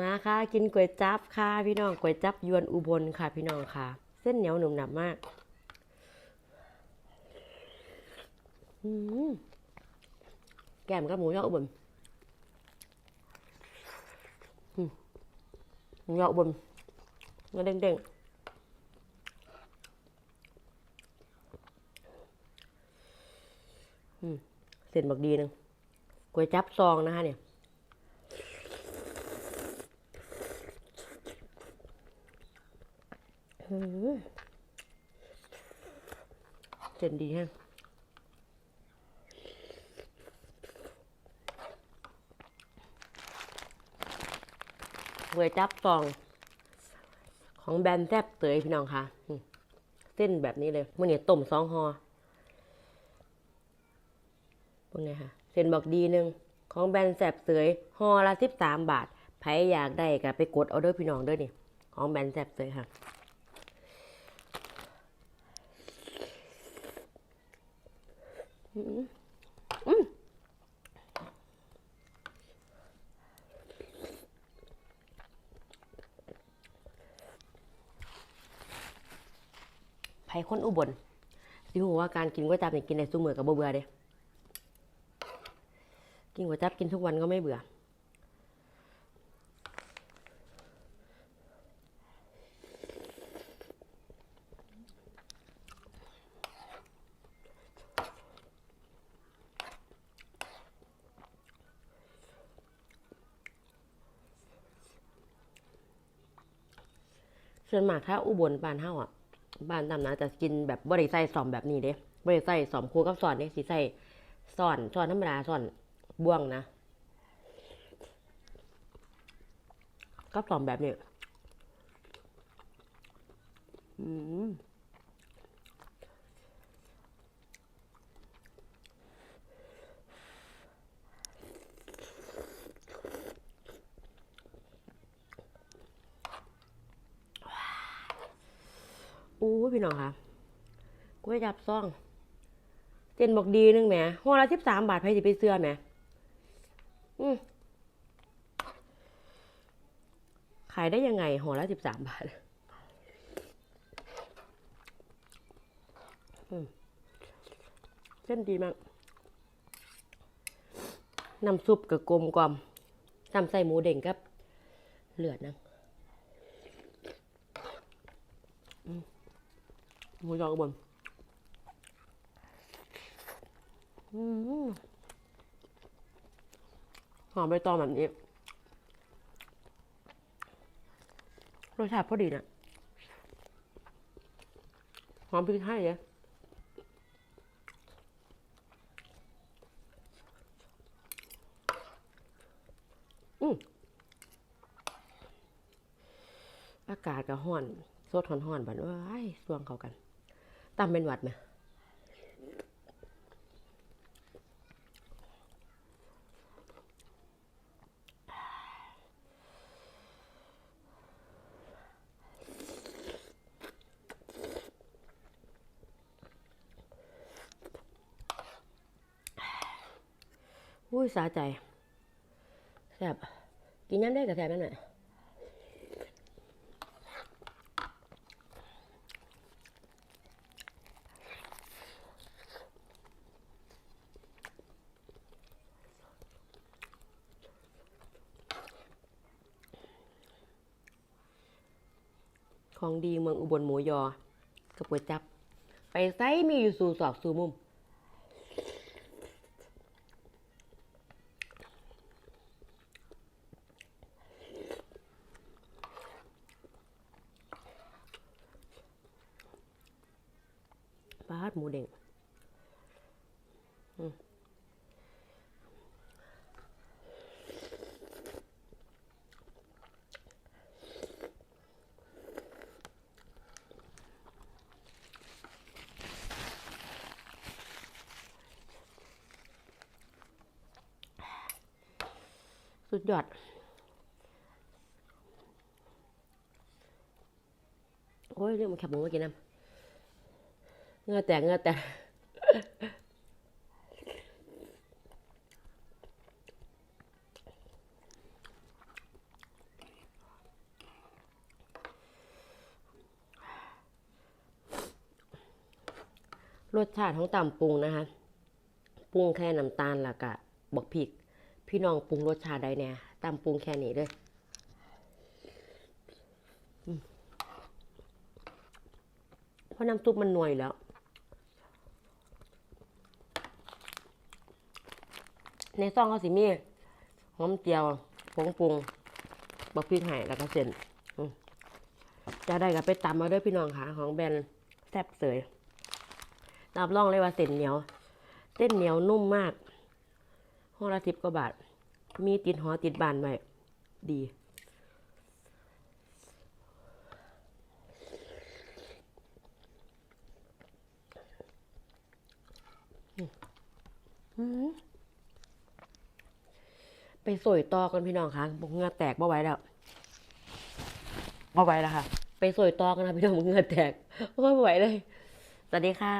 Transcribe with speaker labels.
Speaker 1: มาค่ะกินก๋วยจั๊บค่ะ พี่น้องก๋วยจั๊บยวนอุบลค่ะ พี่น้องค่ะ เส้นเหนียวหนุ่มหนับมากมแก้มกับหมูยออุบลหมูยออุบลเนื้อเด้งๆเส้นบักดีหนึงก๋วยจั๊บซองนะคะเนี่ย อืม เจนดีฮะเวยจับฟอง ของแบรนด์แซบเตยพี่น้องค่ะ เส้นแบบนี้เลยมื่อนี้ต้มสองหอพวกนี้ค่ะ เส้นบอกดีหนึ่งของแบรนด์แซบเตยหอละสิบสามบาทใครอยากได้ก็ไปกดเอาเด้อพี่น้องเด้อนี่ของแบรนด์แซบเตยค่ะ ไผ่คนอุบลสิหูว่าการกินก๋วยจั๊บเนี่ยกินในซุ้มือกับบเบื่อเด้กินก๋วยจั๊บกินทุกวันก็ไม่เบื่อ ส่วนมากถ้าอุบลบ้านเฮาอะบ้านตำนะจะกินแบบบริไส่สอมแบบนี้เด้บริไส่สอมคู่กับสอนเนี่ยสีใส่สอนสอนธรรมดาสอนบ่วงนะกับสอมแบบนี้อืม อู้พี่น้องค่ะกล้วยจับซ่อง เจนบอกดีนึงแหมห่อละสิบสามบาทใครสิไปเสื้อแหมอืมขายได้ยังไงห่อละสิบสามบาทเส้นดีมาก น้ำซุปกับกลมกลอมตำใส่หมูเด่งกับ เลือดนะอืม หมูยอกบนหอมใบตองแบบนี้รสชาติพอดีนะหอมพริกไทยเลยอืมอากาศก็ห้อน สดห้อนๆบัดว่าไอ้สวงเขากัน ตำเป็นหวัดไหมอุ้ยสาใจแซบกินย้ำได้กับแซบนั่นแหละ ของดีเมืองอุบลหมูยอกับก๋วยจับ ไปไซมีอยู่สู่สอกสู่มุม สุดยอด โอ้ยเรื่องมันแคบหมูมากี้น้ำเงือแตกเงือแตกรสชาติของตำปรุงนะคะ ปรุงแค่น้ำตาลแล้วก็บักผิก พี่น้องปรุงรสชาติใดเนี่ยตำปรุงแค่นี้เลยเพราะน้ำซุปมันหนวยแล้ว ในซองเขาสิมีหอมเจียวผงปรุงบักพริกไห่แล้วก็เส้นจะได้ก็ไปตำมาด้วยพี่น้องค่ะ ของแบรนด์แซ่บเสยรับรองเลยว่าเส้นเหนียว เส้นเหนียวนุ่มมาก ห้องละสิบกว่าบาท มีติดหอติดบานไว้ดีไปสวยต่อกันพี่น้องคะบอกเหงือแตกบ่ไหวแล้วบ่ไหวแล้วค่ะ ไปสวยต่อกันนะพี่น้องบอกเหงือแตกบ่ไหวเลย สวัสดีค่ะ